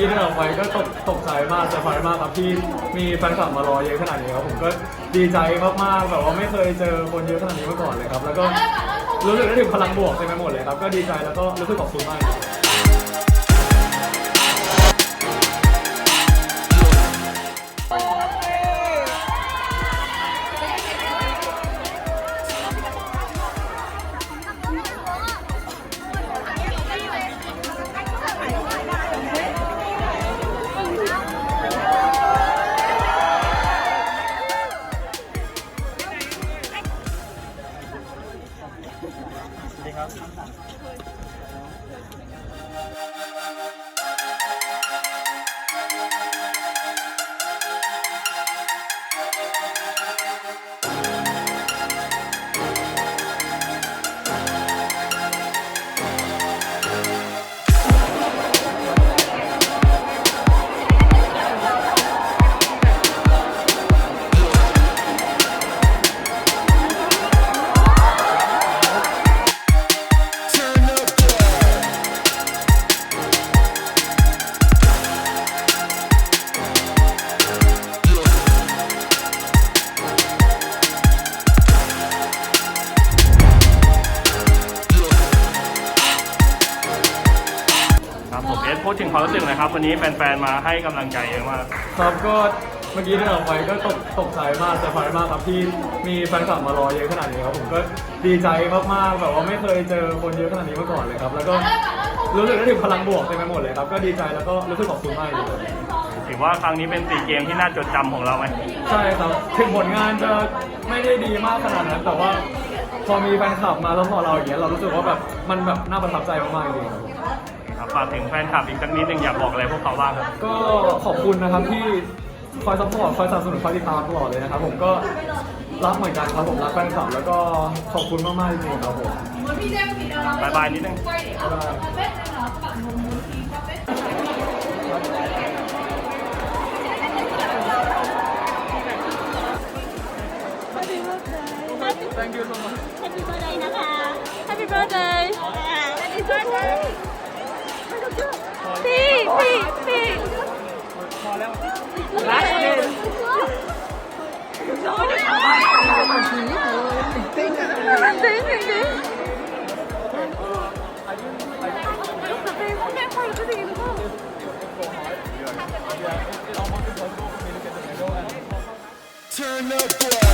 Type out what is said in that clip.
มื่อกี้ที่ออกไปก็ตกตกใจมากเซอร์ไพรส์มากครับที่มีแฟนคลับมารอเยอะขนาดนี้ครับผมก็ดีใจมากๆแบบว่าไม่เคยเจอคนเยอะขนาดนี้มาก่อนเลยครับ แล้วก็รู้สึกได้ถึงพลังบวกเต็มไปหมดเลยครับก็ดีใจแล้วก็รู้สึกขอบคุณมาก ครับ ครับผมเอสพูดถึงความรู้สึกหนะครับ วันนี้แฟนๆมาให้กำลังใจเยอะมาก ครับก็เมื่อกี้ที่ออกไปก็ตกตกใจมากเซอร์ไพรส์มากครับที่มีแฟนคลับมารอเยอะขนาดนี้ครับผมก็ดีใจมากๆแบบว่าไม่เคยเจอคนเยอะขนาดนี้มาก่อนเลยครับ แล้วก็รู้สึกได้ถึงพลังบวกเต็มไปหมดเลยครับ ก็ดีใจแล้วก็รู้สึกขอบคุณมากเลยครับถือว่าครั้งนี้เป็นสีเกมที่น่าจดจำของเราไหมใช่ครับถึงผลงานจะไม่ได้ดีมากขนาดนั้น แต่ว่าพอมีแฟนคลับมาแล้วพอเราอย่างเงี้ยเรารู้สึกว่าแบบมันแบบน่าประทับใจมากๆจริงๆครับ ครับฝากถึงแฟนคลับอีกสักนิดหนึงอยากบอกอะไรพวกเขาบ้างครับ ก็ขอบคุณนะครับที่คอยซัพพอร์ตคอยสนับสนุนคอยติดตามตลอดเลยนะครับผมก็รักเหมือนกันครับผมรักแฟนคลับแล้วก็ขอบคุณมากๆจริงๆครับผม บายบายนิดนึงบ๊ายบาย Thank you so much Happy birthday นะคะ Happy birthday Happy birthday พี่พี่พี่พอแล้วรักเลยจริงจริงจริงจริง Turn up, boy.